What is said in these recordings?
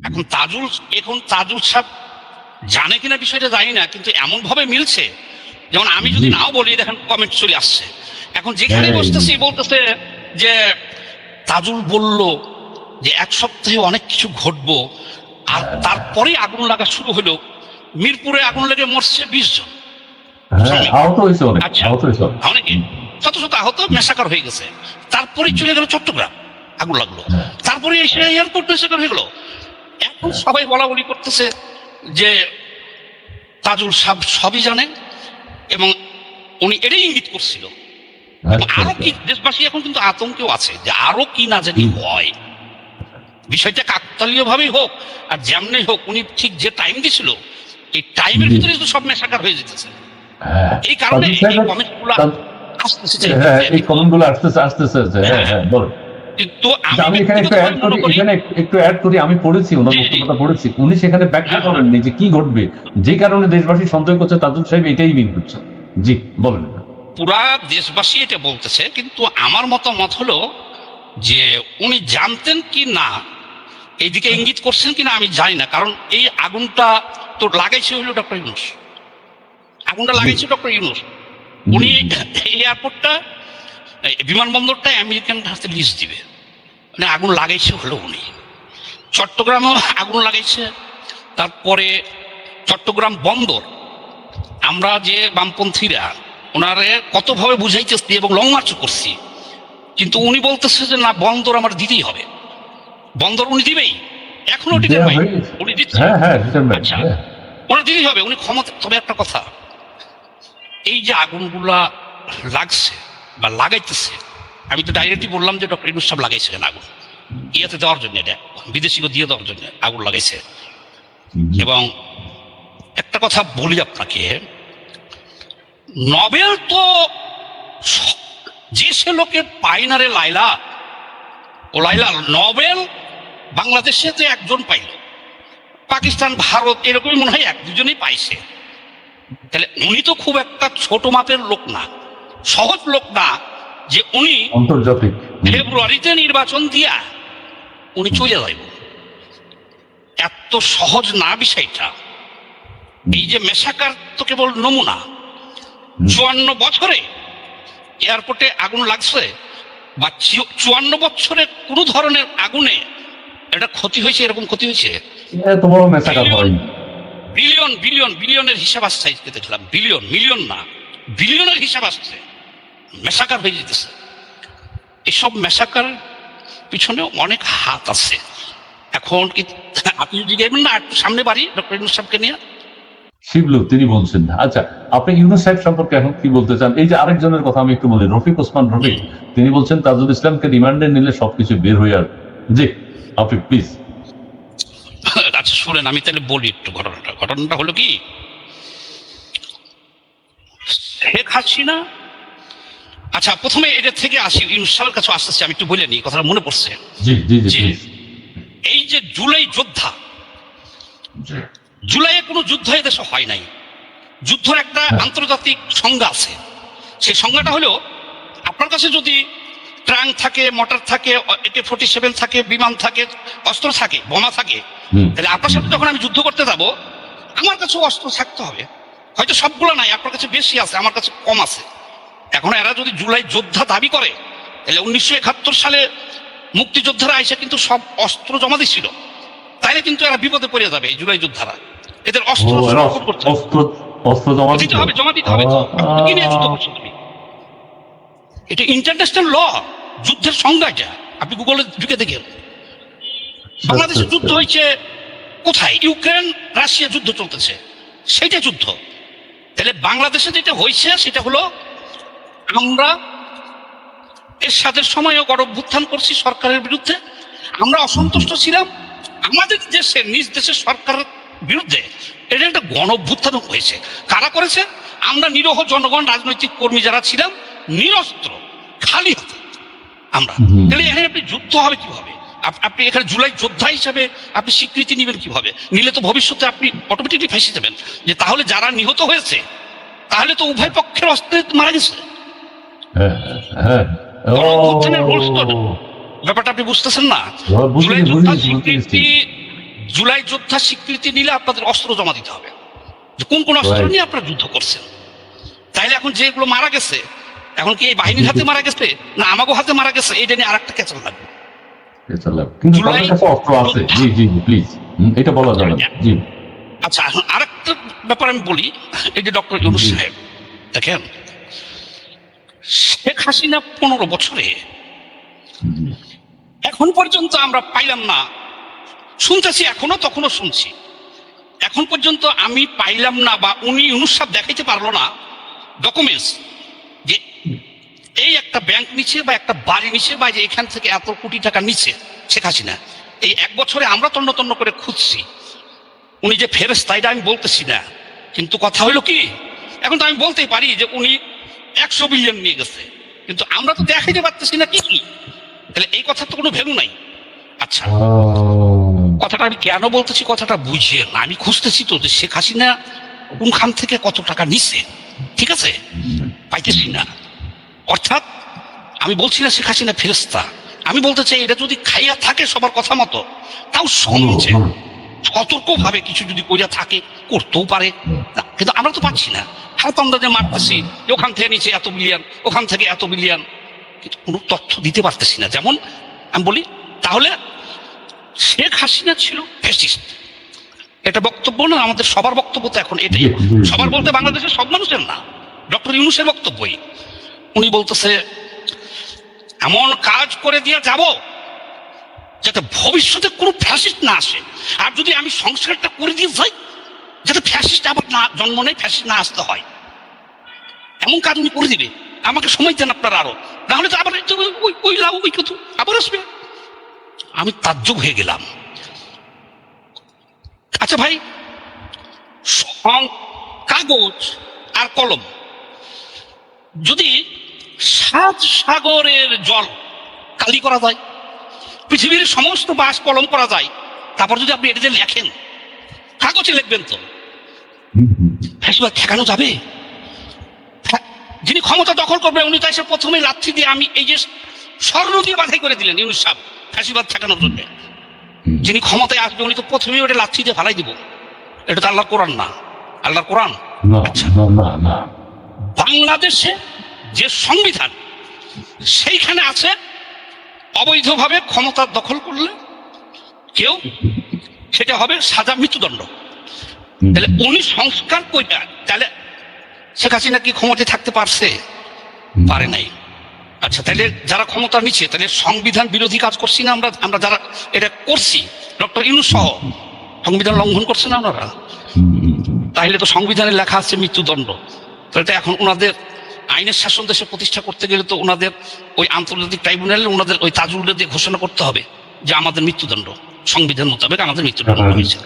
এখন তাজুল এখন তাজুল সাহেব জানে কিনা বিষয়টা জানি না কিন্তু এমন ভাবে মিলছে যেমন আমি যদি নাও বলি দেখেন কমেন্ট চলে আসছে। এখন যেখানে হ্যাঁ। বসতেছি বলতেছে যে তাজুল বলল যে এক সপ্তাহে অনেক কিছু ঘটবো আর তারপরে আগুন লাগা শুরু হলো। মিরপুরে আগুন লেগে মরছে বিশ জন। হ্যাঁ অনেক আচ্ছা। আহত শত শত মেসাকার হয়ে গেছে। তারপরে চলে গেল চট্টগ্রাম আগুন লাগল। হ্যাঁ। তারপরে এসে এয়ারপোর্ট মেসাকার হয়ে গেল। এখন সবাই বলা বলি করতেছে যে তাজুল সাহেব সবই জানেন এবং উনি এটাই ইঙ্গিত করছিল। আচ্ছা, আরও আচ্ছা। কি দেশবাসী এখন কিন্তু আতঙ্কেও আছে যে আরও কি না জানি হয়। বিষয়টা কাকতালীয় ভাবেই হোক আর যেমনি হোক উনি ঠিক যে টাইম দিছিল এই টাইমের ভিতরে তো সব মেসাকার হয়ে যেতেছে। হ্যাঁ। এই কারণে এই কমেন্টগুলো আসতেছে হ্যাঁ এই কমেন্টগুলো আসতেছে আসতেছে হ্যাঁ হ্যাঁ বল তো আমি এখানে একটু অ্যাড করি এখানে একটু অ্যাড করি আমি পড়েছি ওনার। বক্তব্যটা পড়েছি। উনি সেখানে ব্যাখ্যা হ্যাঁ। করেননি যে কি ঘটবে। যে কারণে দেশবাসী সন্দেহ করছে তাজুল সাহেব এটাই মিন করছে। জি বলেন। পুরা দেশবাসী এটা বলতেছে কিন্তু আমার মতামত হলো যে উনি জানতেন কি না এইদিকে ইঙ্গিত করছেন কিনা আমি জানি না কারণ এই আগুনটা তো লাগাইছে হলো ডক্টর ইউনুস। আগুনটা লাগাইছে ডক্টর ইউনুস। উনি এই এয়ারপোর্টটা এই বিমানবন্দরটা আমেরিকান হাতে লিজ দিবে। মানে আগুন লাগাইছে হলো উনি চট্টগ্রামও আগুন লাগাইছে। তারপরে চট্টগ্রাম বন্দর আমরা যে বামপন্থীরা ওনারে কতভাবে বুঝাইতেছি এবং লং মার্চ করছি কিন্তু উনি বলতেছে যে না বন্দর আমার দিতেই হবে। বন্দর উনি দিবেই। এখনও দিতে পাই উনি দিচ্ছে হ্যাঁ হ্যাঁ আচ্ছা। ওনার দিতেই হবে। উনি ক্ষমতা তবে একটা কথা এই যে আগুনগুলা লাগছে বা লাগাইতেছে। আমি তো ডাইরেক্টলি বললাম যে ডক্টর ইনুস সাহেব লাগাইছিলেন আগুন। ইয়েতে দেওয়ার জন্য এটা বিদেশিকে দিয়ে দেওয়ার জন্য আগুন লাগাইছে। এবং একটা কথা বলি আপনাকে নবেল তো যে সে লোকে পায় না রে লাইলা ও লাইলা নবেল বাংলাদেশে তো একজন পাইল পাকিস্তান ভারত এরকমই মনে হয় এক দুজনেই পাইছে। তাহলে উনি তো খুব একটা ছোট মাপের লোক না। সহজ লোক না যে উনি আন্তর্জাতিক ফেব্রুয়ারিতে নির্বাচন দিয়া উনি চলে যাইব। এত সহজ না বিষয়টা। এই যে মেশাকার তো কেবল নমুনা। চুয়ান্ন বছরে এয়ারপোর্টে আগুন লাগছে বা চুয়ান্ন বছরে কোনো ধরনের আগুনে এটা ক্ষতি হয়েছে এরকম ক্ষতি হয়েছে? বিলিয়ন বিলিয়ন বিলিয়নের হিসাব আসছে দেখলাম। বিলিয়ন মিলিয়ন না বিলিয়নের হিসাব আসছে। মেশাকার হয়ে যেতেছে। এসব মেশাকার পিছনে অনেক হাত আছে। এখন কি আপনি যদি গেবেন না সামনে বাড়ি ডক্টর ইনুস সাহেবকে নিয়ে। শিবলু তিনি বলছেন আচ্ছা আপনি ইউনুস সাহেব সম্পর্কে এখন কি বলতে চান? এই যে আরেকজনের কথা আমি একটু বলি রফিক ওসমান রফিক তিনি বলছেন তাজুল ইসলামকে রিমান্ডে নিলে সবকিছু বের হয়ে আসবে জি আপনি প্লিজ আচ্ছা শুনেন আমি তাহলে বলি একটু ঘটনাটা। ঘটনাটা হলো কি শেখ হাসিনা আচ্ছা প্রথমে এটা থেকে আসি ইউনুস সাহেবের কাছে আসতে আসতে আমি একটু বলে নিই কথাটা মনে পড়ছে। এই যে জুলাই যোদ্ধা জুলাইয়ে কোনো যুদ্ধ এদেশে হয় নাই। যুদ্ধর একটা হ্যাঁ। আন্তর্জাতিক সংজ্ঞা আছে। সেই সংজ্ঞাটা হলো আপনার কাছে যদি ট্রাঙ্ক থাকে মোটর থাকে একে ফোর্টি সেভেন থাকে বিমান থাকে অস্ত্র থাকে বোমা থাকে তাহলে আপনার সাথে যখন আমি যুদ্ধ করতে যাব আমার কাছে অস্ত্র থাকতে হবে। হয়তো সবগুলো নাই আপনার কাছে বেশি আছে আমার কাছে কম আছে। এখন এরা যদি জুলাই যোদ্ধা দাবি করে তাহলে উনিশশো একাত্তর সালে মুক্তিযোদ্ধারা এসে কিন্তু সব অস্ত্র জমা দিচ্ছিল তাইলে কিন্তু এরা বিপদে পড়ে যাবে এই জুলাই যোদ্ধারা। এদের অস্ত্র। অস্ত্র অস্ত্র জমা দিতে হবে জমা দিতে হবে। কি নিয়ে যুদ্ধ করছ তুমি? এটা ইন্টারন্যাশনাল ল যুদ্ধের সংজ্ঞা এটা। আপনি গুগলে ঢুকে দেখেন বাংলাদেশে আচ্ছা, যুদ্ধ হয়েছে কোথায়? ইউক্রেন রাশিয়া যুদ্ধ চলতেছে। সেইটা যুদ্ধ। তাহলে বাংলাদেশে যেটা হয়েছে সেটা হলো আমরা এরশাদের সময়ও গণভ্যুত্থান করছি সরকারের বিরুদ্ধে। আমরা অসন্তুষ্ট ছিলাম। আমাদের দেশে নিজ দেশের সরকারের বিরুদ্ধে এটা একটা গণভ্যুত্থান হয়েছে। কারা করেছে? আমরা নিরহ জনগণ রাজনৈতিক কর্মী যারা ছিলাম নিরস্ত্র খালি হাতে আমরা। তাহলে এখানে আপনি যুদ্ধ হবে কীভাবে? আপ- আপনি এখানে জুলাই যোদ্ধা হিসাবে আপনি স্বীকৃতি নেবেন কীভাবে? নিলে তো ভবিষ্যতে আপনি অটোমেটিকলি ফেসে যাবেন যে তাহলে যারা নিহত হয়েছে তাহলে তো উভয় পক্ষের অস্ত্রে মারা গেছে। ব্যাপারটা আপনি বুঝতেছেন না? জুলাই যোদ্ধা স্বীকৃতি জুলাই যোদ্ধা স্বীকৃতি নিলে আপনাদের অস্ত্র জমা দিতে হবে। কোন কোন অস্ত্র নিয়ে আপনারা যুদ্ধ করছেন? তাইলে এখন যেগুলো মারা গেছে এখন কি এই বাহিনীর হাতে মারা গেছে? না আমাগো হাতে মারা গেছে? এটা নিয়ে আরেকটা কেচাল লাগবে। কিন্তু তাদের কাছে অস্ত্র আছে। জি জি প্লিজ এটা বলা যাবে জি। আচ্ছা আরেকটা ব্যাপার আমি বলি। এই যে ডক্টর ইউনুস সাহেব দেখেন শেখ হাসিনা পনেরো বছরে। এখন পর্যন্ত আমরা পাইলাম না। শুনতেছি এখনও তখনও শুনছি। এখন পর্যন্ত আমি পাইলাম না বা উনি অনুসাব দেখাইতে পারল না ডকুমেন্টস যে এই একটা ব্যাংক নিচ্ছে বা একটা বাড়ি নিচ্ছে বা যে এখান থেকে এত কোটি টাকা নিচ্ছে শেখ হাসিনা। এই এক বছরে আমরা তন্ন তন্ন করে খুঁজছি। উনি যে ফেরেস্তা এটা আমি বলতেছি না। কিন্তু কথা হলো কি? এখন তো আমি বলতেই পারি যে উনি একশো বিলিয়ন নিয়ে গেছে। কিন্তু আমরা তো দেখাইতে পারতেছি না কি কি। তাহলে এই কথার তো কোনো ভ্যালু নাই। আচ্ছা কথাটা আমি কেন বলতেছি কথাটা বুঝিয়ে না। আমি খুঁজতেছি তো যে শেখ হাসিনা কোনখান থেকে কত টাকা নিছে ঠিক আছে? পাইতেছি না। অর্থাৎ আমি বলছি না শেখ হাসিনা ফেরস্তা আমি বলতে চাই এটা যদি খাইয়া থাকে সবার কথা মতো তাও সমঝে সতর্ক ভাবে কিছু যদি কইরা থাকে করতেও পারে। কিন্তু আমরা তো পাচ্ছি না। আন্দাজে মারতেছি যে ওখান থেকে নিচে এত বিলিয়ন ওখান থেকে এত বিলিয়ন কিন্তু কোনো তথ্য দিতে পারতেছি না। যেমন আমি বলি, তাহলে শেখ হাসিনা ছিল ফ্যাসিস্ট এটা বক্তব্য না, আমাদের সবার বক্তব্য তো এখন এটাই। সবার বলতে বাংলাদেশের সব মানুষের না। ডক্টর ইউনুসের বক্তব্যই। উনি বলতেছে, এমন কাজ করে দিয়ে যাব যাতে ভবিষ্যতে কোনো ফ্যাসিস্ট না আসে। আর যদি আমি সংস্কারটা করে দিয়ে যাই যাতে ফ্যাসিস্ট আবার না, জন্ম নেই ফ্যাসিস্ট না আসতে হয়। এমন কাজ উনি করে দিবে। আমাকে সময় দেন আপনারা আরও। নাহলে তো আবার ওই লাভ ওই কত আবার আসবে। আমি তাজ্জব হয়ে গেলাম। আচ্ছা ভাই কাগজ আর কলম। যদি সাত সাগরের জল কালি করা যায়, পৃথিবীর সমস্ত বাস কলম করা যায়, তারপর যদি আপনি এটাতে লেখেন, কাগজে লিখবেন তো। ফ্যাসিবাদ ঠেকানো যাবে? যিনি ক্ষমতা দখল করবেন উনি তো এসে প্রথমে লাথি দিয়ে আমি এই যে স্বর্ণ দিয়ে বাধাই করে দিলেন ইউনুস সাহেব ফ্যাসিবাদ ঠেকানোর জন্য। যিনি ক্ষমতায় আসবে উনি তো প্রথমেই ওটা লাথি দিয়ে ফালাই দিব। এটা তো আল্লাহর কোরআন না। আল্লাহর কোরআন? আচ্ছা। বাংলাদেশে যে সংবিধান সেইখানে আছে অবৈধভাবে ক্ষমতা দখল করলে কেউ সেটা হবে সাজা মৃত্যুদণ্ড। তাহলে উনি সংস্কার কইরা তাহলে শেখ হাসিনা কি ক্ষমতায় থাকতে পারছে? পারে নাই। আচ্ছা তাহলে যারা ক্ষমতা নিচ্ছে তাহলে সংবিধান বিরোধী কাজ করছি না আমরা? আমরা যারা এটা করছি ডক্টর ইউনুস সহ সংবিধান লঙ্ঘন করছে না ওনারা। তাহলে তো সংবিধানে লেখা আছে মৃত্যুদণ্ড। তাহলে তো এখন ওনাদের আইনের শাসন দেশে প্রতিষ্ঠা করতে গেলে তো ওনাদের ওই আন্তর্জাতিক ট্রাইব্যুনালে ওনাদের ওই তাজুলটা দিয়ে ঘোষণা করতে হবে যে আমাদের মৃত্যুদণ্ড। সংবিধান মোতাবেক আমাদের মৃত্যুদণ্ড হয়েছে।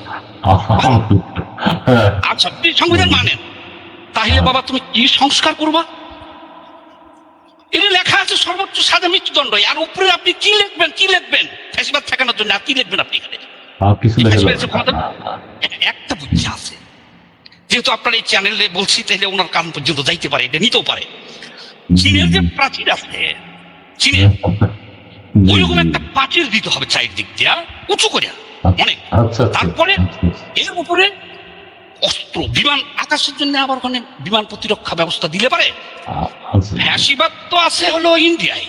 হ্যাঁ, আচ্ছা আপনি সংবিধান মানেন। তাহলে বাবা তুমি কি সংস্কার করবা? এটা লেখা আছে সর্বোচ্চ সাজা মৃত্যুদণ্ড। আর উপরে আপনি কি লিখবেন কি লিখবেন? ফ্যাসিবাদ ঠেকানোর জন্য আর কি লিখবেন আপনি এখানে? একটা বুদ্ধি আছে। যেহেতু আপনার এই চ্যানেলে বলছি তাহলে ওনার কান পর্যন্ত যাইতে পারে এটা নিতেও পারে। চীনের যে প্রাচীর আছে চীনের ওইরকম একটা প্রাচীর দিতে হবে দিয়া উঁচু করে। অনেক। আচ্ছা আচ্ছা। তারপরে আচ্ছা, এর উপরে অস্ত্র বিমান আকাশের জন্য আবার ওখানে বিমান প্রতিরক্ষা ব্যবস্থা দিলে পারে। আচ্ছা। ফ্যাসিবাদ তো আছে হলো ইন্ডিয়ায়।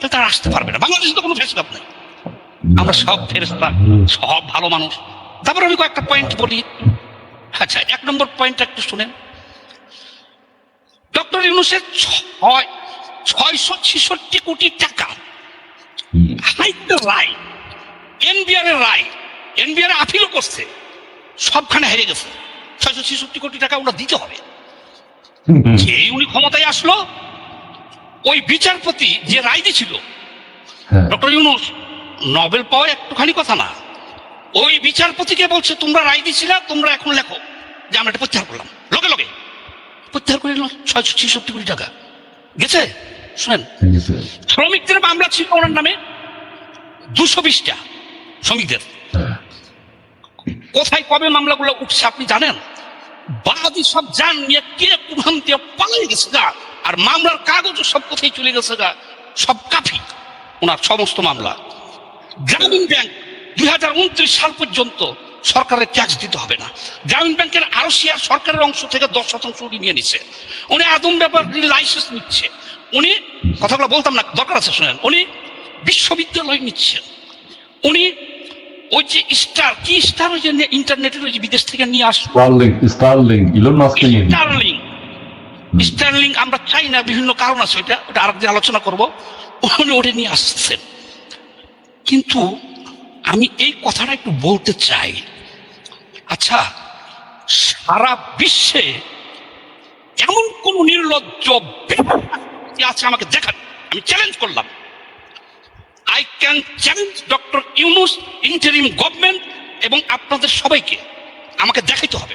তো তারা আসতে পারবে না। বাংলাদেশে তো কোনো ফ্যাসিবাদ নাই। আমরা সব ফেরেস্তা সব ভালো মানুষ। তারপর আমি কয়েকটা পয়েন্ট বলি। আচ্ছা এক নম্বর পয়েন্টটা একটু শুনেন। ডক্টর ইউনুসের ছয় ছয়শো ছেষট্টি কোটি টাকা হাইকোর্টের রায়। এনবিআর এর রায়। এনবিআর আপিলও করছে। সবখানে হেরে গেছে। ছয়শো ছেষট্টি কোটি টাকা ওরা দিতে হবে। যেই উনি ক্ষমতায় আসলো ওই বিচারপতি যে রায় দিছিল হ্যাঁ, ডক্টর ইউনুস নোবেল পাওয়া একটুখানি কথা না। ওই বিচারপতিকে বলছে তোমরা রায় দিছিলা তোমরা এখন লেখো যে আমরা এটা প্রত্যাহার করলাম। লগে লগে। প্রত্যাহার করে নিল ছয়শো ছেষট্টি কোটি টাকা। গেছে? শুনেন শ্রমিকদের মামলা ছিল ওনার নামে দুশো বিশটা শ্রমিকদের। হ্যাঁ, কোথায় কবে মামলাগুলো উঠছে আপনি জানেন? বাদি সব জান নিয়ে কে দিয়ে পালিয়ে গেছে গা? আর মামলার কাগজও সব কোথায় চলে গেছে গা? সব কাফি ওনার সমস্ত মামলা। গ্রামীণ ব্যাংক দুই হাজার উনত্রিশ সাল পর্যন্ত সরকারের ট্যাক্স দিতে হবে না। গ্রামীণ ব্যাংকের আরও শেয়ার সরকারের অংশ থেকে দশ শতাংশ উনি নিয়ে নিচ্ছে উনি আদম ব্যাপার লাইসেন্স নিচ্ছে। উনি কথাগুলো বলতাম না দরকার আছে শুনেন উনি বিশ্ববিদ্যালয় নিচ্ছেন। উনি ওই যে স্টার কি স্টার ওই যে ইন্টারনেটের ওই যে বিদেশ থেকে নিয়ে আসলো? Starlink Starlink Elon Starlink. Starlink আমরা চাই না বিভিন্ন কারণ আছে ওইটা ওটা আরেকদিন আলোচনা করব। উনি ওটা নিয়ে আসছেন। কিন্তু আমি এই কথাটা একটু বলতে চাই। আচ্ছা সারা বিশ্বে এমন কোন নির্লজ্জ ব্যক্তি আছে আমাকে দেখান। আমি চ্যালেঞ্জ করলাম। I can challenge doctor Yunus interim government এবং আপনাদের সবাইকে। আমাকে দেখাইতে হবে।